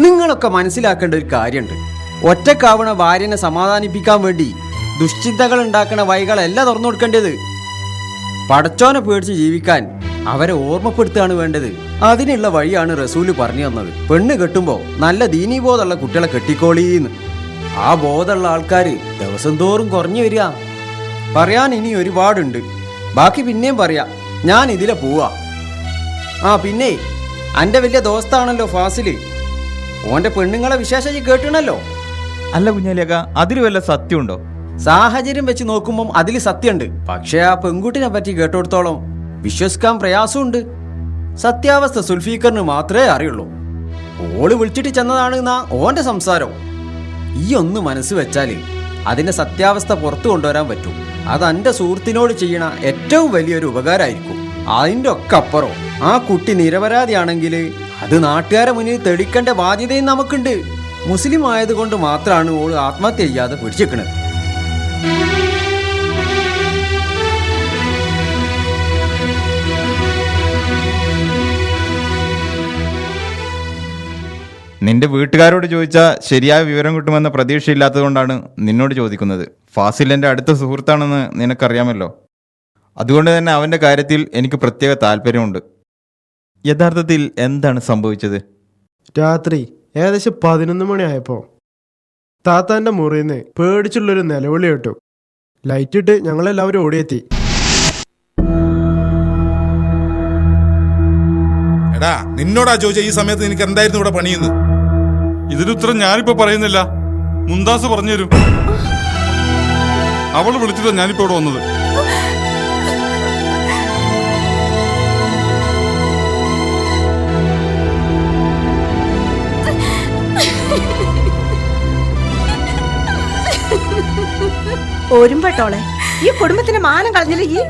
നിങ്ങളൊക്കെ മനസ്സിലാക്കേണ്ട ഒരു കാര്യമുണ്ട്. ഒറ്റക്കാവണ ഭാര്യനെ സമാധാനിപ്പിക്കാൻ വേണ്ടി ദുശ്ചിന്തകൾ ഉണ്ടാക്കുന്ന വൈകളല്ല തുറന്നു കൊടുക്കേണ്ടത്. പടച്ചോനെ പേടിച്ച് ജീവിക്കാൻ അവരെ ഓർമ്മപ്പെടുത്തുകയാണ് വേണ്ടത്. അതിനുള്ള വഴിയാണ് റസൂൽ പറഞ്ഞു തന്നത്. പെണ്ണ് കെട്ടുമ്പോൾ നല്ല ദീനീബോധമുള്ള കുട്ടികളെ കെട്ടിക്കോളീന്ന്. ആ ബോധമുള്ള ആൾക്കാര് ദിവസം തോറും കുറഞ്ഞു വരിക. പറയാൻ ഇനി ഒരുപാടുണ്ട്. ബാക്കി പിന്നെയും പറയാം. ഞാൻ ഇതിലെ പോവാ. ആ പിന്നെ അന്റെ വലിയ ദോസ്താണല്ലോ ഫാസിൽ. ഓന്റെ പെണ്ണുങ്ങളെ വിശേഷം ഈ കേട്ടണല്ലോ? അല്ല കുഞ്ഞാലിയാക്ക അതിൽ വല്ല സത്യമുണ്ടോ? സാഹചര്യം വെച്ച് നോക്കുമ്പോൾ അതിൽ സത്യമുണ്ട് പക്ഷേ ആ പെൺകുട്ടിനെ പറ്റി കേട്ടോടത്തോളം വിശ്വസിക്കാൻ പ്രയാസമുണ്ട്. സത്യാവസ്ഥ സുൽഫീക്കറിന് മാത്രമേ അറിയുള്ളൂ. ഓൾ വിളിച്ചിട്ട് ചെന്നതാണ് എന്നാ ഓന്റെ സംസാരം. ഈ ഒന്ന് മനസ്സ് വെച്ചാൽ അതിന്റെ സത്യാവസ്ഥ പുറത്തു കൊണ്ടുവരാൻ പറ്റും. അത് എന്റെ സുഹൃത്തിനോട് ചെയ്യണ ഏറ്റവും വലിയൊരു ഉപകാരമായിരിക്കും അതിന്റെ ഒക്കെ അപ്പുറം ആ കുട്ടി നിരപരാധിയാണെങ്കിൽ അത് നാട്ടുകാരെ മുന്നിൽ തെളിക്കേണ്ട ബാധ്യതയും നമുക്കുണ്ട്. മുസ്ലിം ആയതുകൊണ്ട് മാത്രമാണ് ഓൾ ആത്മഹത്യ ചെയ്യാതെ പിടിച്ചിരിക്കുന്നത് നിന്റെ വീട്ടുകാരോട് ചോദിച്ചാൽ ശരിയായ വിവരം കിട്ടുമെന്ന പ്രതീക്ഷയില്ലാത്തതുകൊണ്ടാണ് നിന്നോട് ചോദിക്കുന്നത്. ഫാസിൽ എന്റെ അടുത്ത സുഹൃത്താണെന്ന് നിനക്കറിയാമല്ലോ. അതുകൊണ്ട് തന്നെ അവന്റെ കാര്യത്തിൽ എനിക്ക് പ്രത്യേക താല്പര്യമുണ്ട്. യഥാർത്ഥത്തിൽ എന്താണ് സംഭവിച്ചത്? രാത്രി ഏകദേശം പതിനൊന്ന് മണിയായപ്പോൾ താത്താന്റെ മുറിയിൽ നിന്ന് പേടിച്ചുള്ളൊരു നിലവിളി കേട്ടു. ലൈറ്റ് ഇട്ട് ഞങ്ങളെല്ലാവരും ഓടിയെത്തി. എടാ നിന്നോടാ ചോദിച്ച ഈ സമയത്ത് നിനക്ക് എന്തായിരുന്നു ഇവിടെ പണിയെന്ന്? ഇതിനുത്തരം ഞാനിപ്പോ പറയുന്നില്ല. മുന്താസ് പറഞ്ഞു തരും അവൾ വിളിച്ചിട്ടാ ഞാനിപ്പോ ഇവിടെ വന്നത്. ഒരുമ്പെട്ടോളെ ഈ കുടുംബത്തിന്റെ മാനം കളഞ്ഞില്ല ഈ?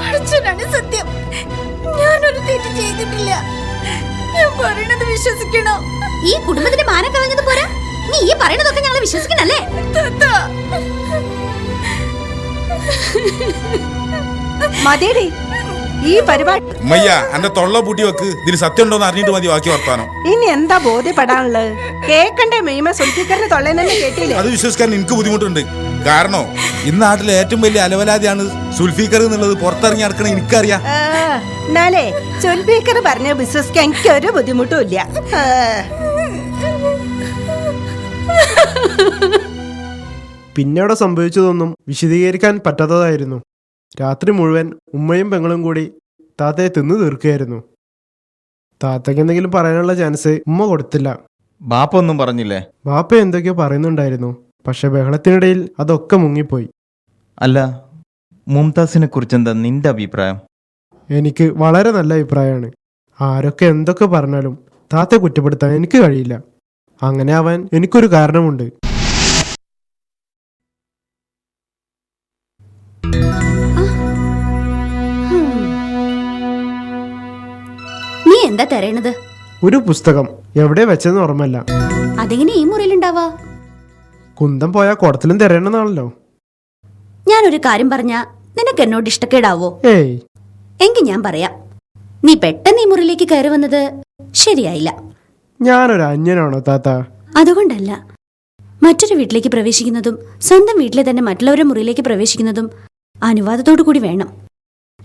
പഠിച്ചനാണ് സത്യം. ഞാനൊരു തെറ്റ് ചെയ്തിട്ടില്ല. ഞാൻ പറയണത് വിശ്വസിക്കണോ? ഈ കുടുംബത്തിന്റെ മാനം കളഞ്ഞത് പോരാ. നീ ഈ പറയണതൊക്കെ ഞങ്ങൾ വിശ്വസിക്കണല്ലേ. മതിയടി. ഈ പരിപാടി ഉമ്മയ്യ എന്റെ തൊള്ള പൂട്ടി വെക്ക്. ഇതിൽ സത്യം ഉണ്ടോന്ന് അറിഞ്ഞിട്ട് മതി ബാക്കി വർത്താനോ. ഇനി എന്താ ബോധ്യപ്പെടാനുള്ളത്? കേക്കണ്ടേ മീമ സുൽഫിക്കറിന്റെ തൊള്ളയിൽ തന്നെ കേട്ടില്ലേ? അത് വിശ്വസിക്കാൻ എനിക്ക് ബുദ്ധിമുട്ടുണ്ട്. കാരണം ഇന്ന് നാട്ടിലെ ഏറ്റവും വലിയ അലവലാതിയാണ് സുൽഫീക്കർ എന്നുള്ളത് പുറത്തിറങ്ങി നടക്കണ എനിക്കറിയാം. ആ, എന്നാലേ സുൽഫിക്കർ പറഞ്ഞ വിശ്വസിക്കാൻ എനിക്ക് ഒരു ബുദ്ധിമുട്ടും ഇല്ല. പിന്നീട് പിന്നെ അവിടെ സംഭവിച്ചതൊന്നും വിശദീകരിക്കാൻ പറ്റാത്തതായിരുന്നു. രാത്രി മുഴുവൻ ഉമ്മയും പെങ്ങളും കൂടി താത്തയെ തിന്നു തീർക്കുകയായിരുന്നു. താത്തയ്ക്ക് എന്തെങ്കിലും പറയാനുള്ള ചാൻസ് ഉമ്മ കൊടുത്തില്ല. ബാപ്പ ഒന്നും പറഞ്ഞില്ലേ? ബാപ്പ എന്തൊക്കെയോ പറയുന്നുണ്ടായിരുന്നു. പക്ഷെ ബഹളത്തിനിടയിൽ അതൊക്കെ മുങ്ങിപ്പോയി. അല്ല മുംതാസിനെ കുറിച്ച് എന്താ നിന്റെ അഭിപ്രായം? എനിക്ക് വളരെ നല്ല അഭിപ്രായമാണ്. ആരൊക്കെ എന്തൊക്കെ പറഞ്ഞാലും താത്തയെ കുറ്റപ്പെടുത്താൻ എനിക്ക് കഴിയില്ല. അങ്ങനെ ആവാൻ എനിക്കൊരു കാരണമുണ്ട്. എന്താ തരേണത് ഒരു പുസ്തകം. എവിടെ വെച്ചെന്ന് ഓർമ്മല്ല അതെങ്ങനെ ഈ മുറിയിലുണ്ടാവാ? കുന്തം പോയാ കുടത്തിലും തിരയണമെന്നാണല്ലോ ഞാനൊരു കാര്യം പറഞ്ഞ നിനക്ക് എന്നോട് ഇഷ്ടക്കേടാവോ? ഏയ്. എങ്കിൽ ഞാൻ പറയാം. നീ പെട്ടെന്ന് ഈ മുറിയിലേക്ക് കയറി വന്നത് ശരിയായില്ല. ഞാനൊരു അന്യനാണോ താത്ത? അതുകൊണ്ടല്ല. മറ്റൊരു വീട്ടിലേക്ക് പ്രവേശിക്കുന്നതും സ്വന്തം വീട്ടിലെ തന്നെ മറ്റുള്ളവരുടെ മുറിയിലേക്ക് പ്രവേശിക്കുന്നതും അനുവാദത്തോടു കൂടി വേണം.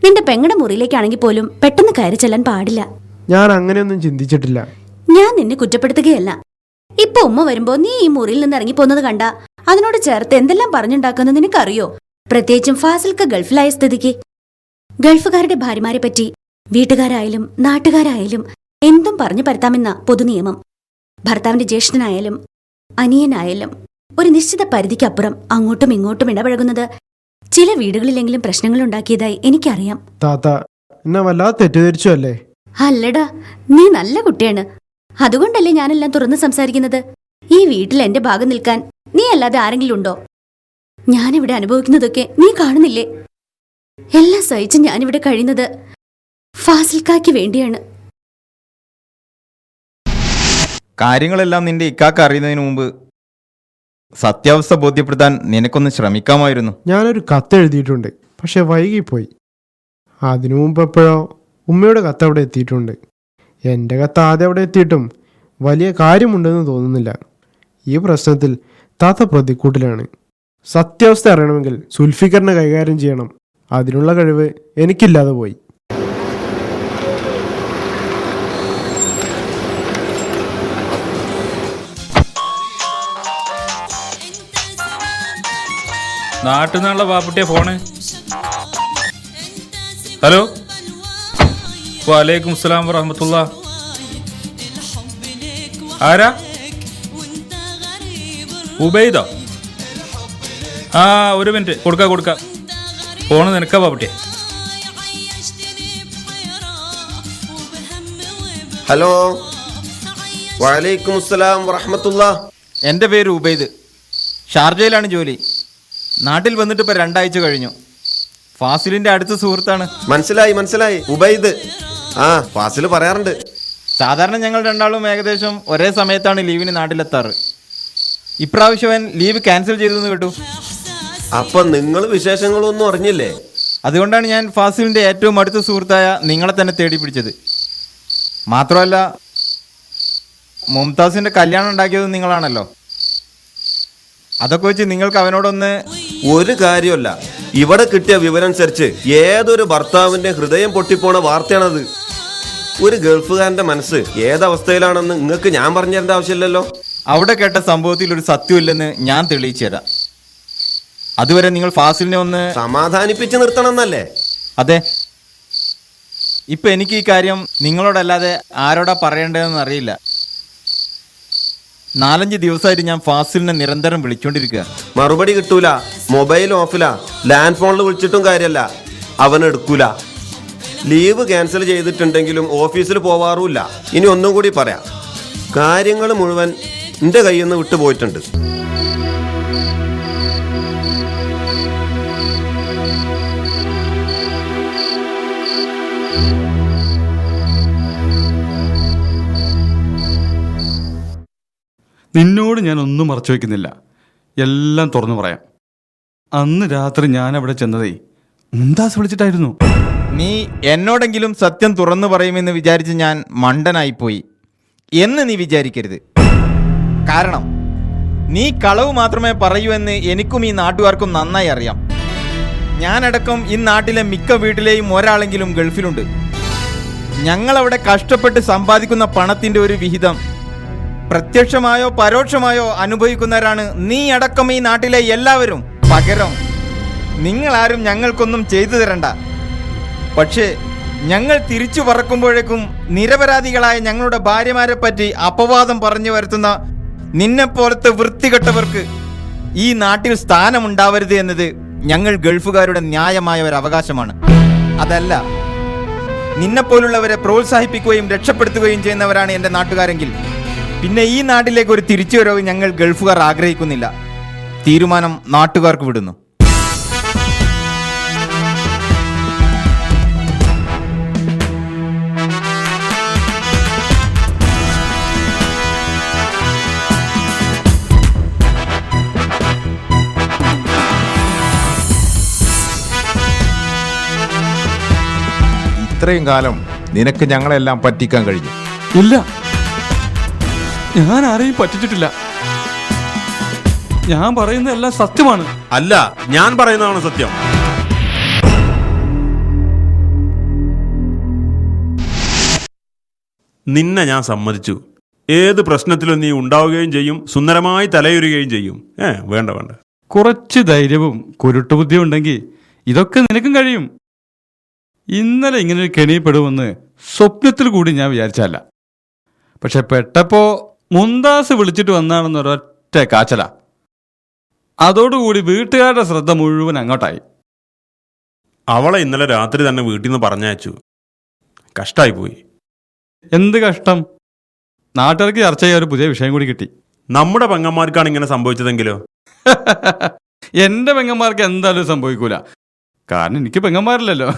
നിന്റെ പെങ്ങടെ മുറിയിലേക്കാണെങ്കിൽ പോലും പെട്ടെന്ന് കയറി ചെല്ലാൻ പാടില്ല. ഞാൻ അങ്ങനെയൊന്നും ചിന്തിച്ചിട്ടില്ല. ഞാൻ നിന്നെ കുറ്റപ്പെടുത്തുകയല്ല. ഇപ്പൊ ഉമ്മ വരുമ്പോ നീ ഈ മുറിയിൽ നിന്ന് ഇറങ്ങി ഇറങ്ങിപ്പോന്നത് കണ്ട. അതിനോട് ചേർത്ത് എന്തെല്ലാം പറഞ്ഞുണ്ടാക്കുന്ന നിനക്കറിയോ? പ്രത്യേകിച്ചും ഫാസിൽക്ക് ഗൾഫിലായ സ്ഥിതിക്ക്. ഗൾഫുകാരുടെ ഭാര്യമാരെ പറ്റി വീട്ടുകാരായാലും നാട്ടുകാരായാലും എന്തും പറഞ്ഞു പരത്താമെന്ന പൊതുനിയമം. ഭർത്താവിന്റെ ജ്യേഷ്ഠനായാലും അനിയനായാലും ഒരു നിശ്ചിത പരിധിക്കപ്പുറം അങ്ങോട്ടും ഇങ്ങോട്ടും ഇടപഴകുന്നത് ചില വീടുകളിലെങ്കിലും പ്രശ്നങ്ങൾ ഉണ്ടാക്കിയതായി എനിക്കറിയാം. താത്ത എന്നെ വല്ലാതെ തെറ്റിദ്ധരിച്ചു അല്ലേ? അല്ലടാ നീ നല്ല കുട്ടിയാണ്. അതുകൊണ്ടല്ലേ ഞാനെല്ലാം തുറന്ന് സംസാരിക്കുന്നത്? ഈ വീട്ടിൽ എന്റെ ഭാഗം നിൽക്കാൻ നീ അല്ലാതെ ആരെങ്കിലും ഉണ്ടോ? ഞാനിവിടെ അനുഭവിക്കുന്നതൊക്കെ നീ കാണുന്നില്ലേ? എല്ലാം സഹിച്ച് ഞാനിവിടെ കഴിയുന്നത് ഫാസിൽക്കാക്ക് വേണ്ടിയാണ്. കാര്യങ്ങളെല്ലാം നിന്റെ ഇക്കാക്ക അറിയുന്നതിന് മുമ്പ് സത്യാവസ്ഥ ബോധ്യപ്പെടുത്താൻ നിനക്കൊന്ന് ശ്രമിക്കാമായിരുന്നു. ഞാനൊരു കത്ത് എഴുതിയിട്ടുണ്ട് പക്ഷെ വൈകിപ്പോയി. അതിനു മുമ്പ് എപ്പോഴോ ഉമ്മയുടെ കത്ത് അവിടെ എത്തിയിട്ടുണ്ട്. എന്റെ കത്ത് ആദ്യം അവിടെ എത്തിയിട്ടും വലിയ കാര്യമുണ്ടെന്ന് തോന്നുന്നില്ല. ഈ പ്രശ്നത്തിൽ താത്ത പ്രതിക്കൂട്ടിലാണ്. സത്യാവസ്ഥ അറിയണമെങ്കിൽ സുൽഫിക്കറിനെ കൈകാര്യം ചെയ്യണം. അതിനുള്ള കഴിവ് എനിക്കില്ലാതെ പോയി. നാട്ടിൽ നിന്നുള്ള പാപ്പുട്ടിയ ഫോണ്. ഹലോ? വാലേക്കും സ്ലാം വറഹമത്തുള്ള. ആരാ? ഉബൈദോ? ആ ഒരു മിനിറ്റ്. കൊടുക്ക കൊടുക്ക. ഫോണ് നിനക്കാ പാപ്പട്ടി ഹലോ. വലൈക്കും അസ്സലാം വറഹമത്തുള്ള. എന്റെ പേര് ഉബൈദ്. ഷാർജയിലാണ് ജോലി. നാട്ടിൽ വന്നിട്ട് ഇപ്പൊ രണ്ടാഴ്ച കഴിഞ്ഞു. ഫാസിലിന്റെ അടുത്ത സുഹൃത്താണ്. മനസ്സിലായി മനസ്സിലായി. ഉബൈദ്. ആ ഫാസിൽ പറയാറുണ്ട്. സാധാരണ ഞങ്ങൾ രണ്ടാളും ഏകദേശം ഒരേ സമയത്താണ് ലീവിന് നാട്ടിലെത്താറ്. ഇപ്രാവശ്യം അവൻ ലീവ് ക്യാൻസൽ ചെയ്തെന്ന് കേട്ടു. അപ്പൊ നിങ്ങൾ വിശേഷങ്ങളൊന്നും അറിഞ്ഞില്ലേ? അതുകൊണ്ടാണ് ഞാൻ ഫാസിലിന്റെ ഏറ്റവും അടുത്ത സുഹൃത്തായ നിങ്ങളെ തന്നെ തേടി പിടിച്ചത്. മാത്രമല്ല മുംതാസിന്റെ കല്യാണം ഉണ്ടാക്കിയത് നിങ്ങളാണല്ലോ. അതൊക്കെ വെച്ച് നിങ്ങൾക്ക് അവനോടൊന്ന് ഒരു കാര്യമല്ല. ഇവിടെ കിട്ടിയ വിവരം അനുസരിച്ച് ഏതൊരു ഭർത്താവിന്റെ ഹൃദയം പൊട്ടിപ്പോണ വാർത്തയാണത്. ഒരു ഗൾഫുകാരന്റെ മനസ്സ് ഏതവസ്ഥയിലാണെന്ന് നിങ്ങൾക്ക് ഞാൻ പറഞ്ഞു തരേണ്ട ആവശ്യമില്ലല്ലോ? അവിടെ കേട്ട സംഭവത്തിൽ ഒരു സത്യമില്ലെന്ന് ഞാൻ തെളിയിച്ചു തരാം അതുവരെ നിങ്ങൾ ഫാസിലിനെ ഒന്ന് സമാധാനിപ്പിച്ച് നിർത്തണം എന്നല്ലേ അതെ. ഇപ്പൊ എനിക്ക് ഈ കാര്യം നിങ്ങളോടല്ലാതെ ആരോടാ പറയേണ്ടതെന്ന് അറിയില്ല. നാലഞ്ച് ദിവസമായിട്ട് ഞാൻ ഫാസിലിനെ നിരന്തരം വിളിച്ചോണ്ടിരിക്കുക മറുപടി കിട്ടൂല. മൊബൈൽ ഓഫിലാ. ലാൻഡ് ഫോണിൽ വിളിച്ചിട്ടും കാര്യമല്ല അവൻ എടുക്കൂല. ലീവ് ക്യാൻസൽ ചെയ്തിട്ടുണ്ടെങ്കിലും ഓഫീസിൽ പോവാറുമില്ല. ഇനി ഒന്നും കൂടി പറയാം. കാര്യങ്ങൾ മുഴുവൻ എന്റെ കയ്യിൽ നിന്ന് വിട്ടുപോയിട്ടുണ്ട്. നിന്നോട് ഞാൻ ഒന്നും മറച്ചു വയ്ക്കുന്നില്ല. എല്ലാം തുറന്നു പറയാം. അന്ന് രാത്രി ഞാൻ അവിടെ ചെന്നതേ മുന്താസ് വിളിച്ചിട്ടായിരുന്നു. നീ എന്നോടെങ്കിലും സത്യം തുറന്നു പറയുമെന്ന് വിചാരിച്ച് ഞാൻ മണ്ടനായിപ്പോയി എന്ന് നീ വിചാരിക്കരുത്. കാരണം നീ കളവ് മാത്രമേ പറയൂ എന്ന് എനിക്കും ഈ നാട്ടുകാർക്കും നന്നായി അറിയാം. ഞാനടക്കം ഈ നാട്ടിലെ മിക്ക വീട്ടിലെയും ഒരാളെങ്കിലും ഗൾഫിലുണ്ട്. ഞങ്ങളവിടെ കഷ്ടപ്പെട്ട് സമ്പാദിക്കുന്ന പണത്തിന്റെ ഒരു വിഹിതം പ്രത്യക്ഷമായോ പരോക്ഷമായോ അനുഭവിക്കുന്നവരാണ് നീ അടക്കം ഈ നാട്ടിലെ എല്ലാവരും. പകരം നിങ്ങളാരും ഞങ്ങൾക്കൊന്നും ചെയ്തു തരണ്ട. പക്ഷേ ഞങ്ങൾ തിരിച്ചു പറക്കുമ്പോഴേക്കും നിരപരാധികളായ ഞങ്ങളുടെ ഭാര്യമാരെ പറ്റി അപവാദം പറഞ്ഞു വരുത്തുന്ന നിന്നെപ്പോലത്തെ വൃത്തികെട്ടവർക്ക് ഈ നാട്ടിൽ സ്ഥാനമുണ്ടാവരുത് എന്നത് ഞങ്ങൾ ഗൾഫുകാരുടെ ന്യായമായ ഒരു അവകാശമാണ്. അതല്ല നിന്നെപ്പോലുള്ളവരെ പ്രോത്സാഹിപ്പിക്കുകയും രക്ഷപ്പെടുത്തുകയും ചെയ്യുന്നവരാണ് എന്റെ നാട്ടുകാരെങ്കിൽ പിന്നെ ഈ നാട്ടിലേക്ക് ഒരു തിരിച്ചുവരവ് ഞങ്ങൾ ഗൾഫുകാർ ആഗ്രഹിക്കുന്നില്ല. തീരുമാനം നാട്ടുകാർക്ക് വിടുന്നു. ഇത്രയും കാലം നിനക്ക് ഞങ്ങളെല്ലാം പറ്റിക്കാൻ കഴിഞ്ഞു. ഇല്ല. ഞാൻ ആരെയും പറ്റിച്ചിട്ടില്ല. ഞാൻ പറയുന്ന എല്ലാം സത്യമാണ്. അല്ല ഞാൻ പറയുന്നതാണ് സത്യം. നിന്നെ ഞാൻ സമ്മതിച്ചു. ഏത് പ്രശ്നത്തിലും നീ ഉണ്ടാവുകയും ചെയ്യും സുന്ദരമായി തലയുരുകയും ചെയ്യും. ഏ വേണ്ട വേണ്ട. കുറച്ച് ധൈര്യവും കുരുട്ടുബുദ്ധിയും ഉണ്ടെങ്കിൽ ഇതൊക്കെ നിനക്കും കഴിയും. ഇന്നലെ ഇങ്ങനെ ഒരു കെണിയപ്പെടുമെന്ന് സ്വപ്നത്തിൽ കൂടി ഞാൻ വിചാരിച്ചല്ല പക്ഷെ പെട്ടപ്പോ മുന്താസ് വിളിച്ചിട്ട് വന്നാണെന്ന് ഒരൊറ്റ കാച്ചല. അതോടുകൂടി വീട്ടുകാരുടെ ശ്രദ്ധ മുഴുവൻ അങ്ങോട്ടായി. അവളെ ഇന്നലെ രാത്രി തന്നെ വീട്ടിൽ നിന്ന് പറഞ്ഞയച്ചു. കഷ്ടായി പോയി. എന്ത് കഷ്ടം? നാട്ടുകാർക്ക് ചർച്ച ചെയ്യാൻ ഒരു പുതിയ വിഷയം കൂടി കിട്ടി. നമ്മുടെ പെങ്ങന്മാർക്കാണ് ഇങ്ങനെ സംഭവിച്ചതെങ്കിലോ? എന്റെ പെങ്ങന്മാർക്ക് എന്തായാലും സംഭവിക്കൂല. കാരണം എനിക്ക് പെങ്ങന്മാരില്ലല്ലോ.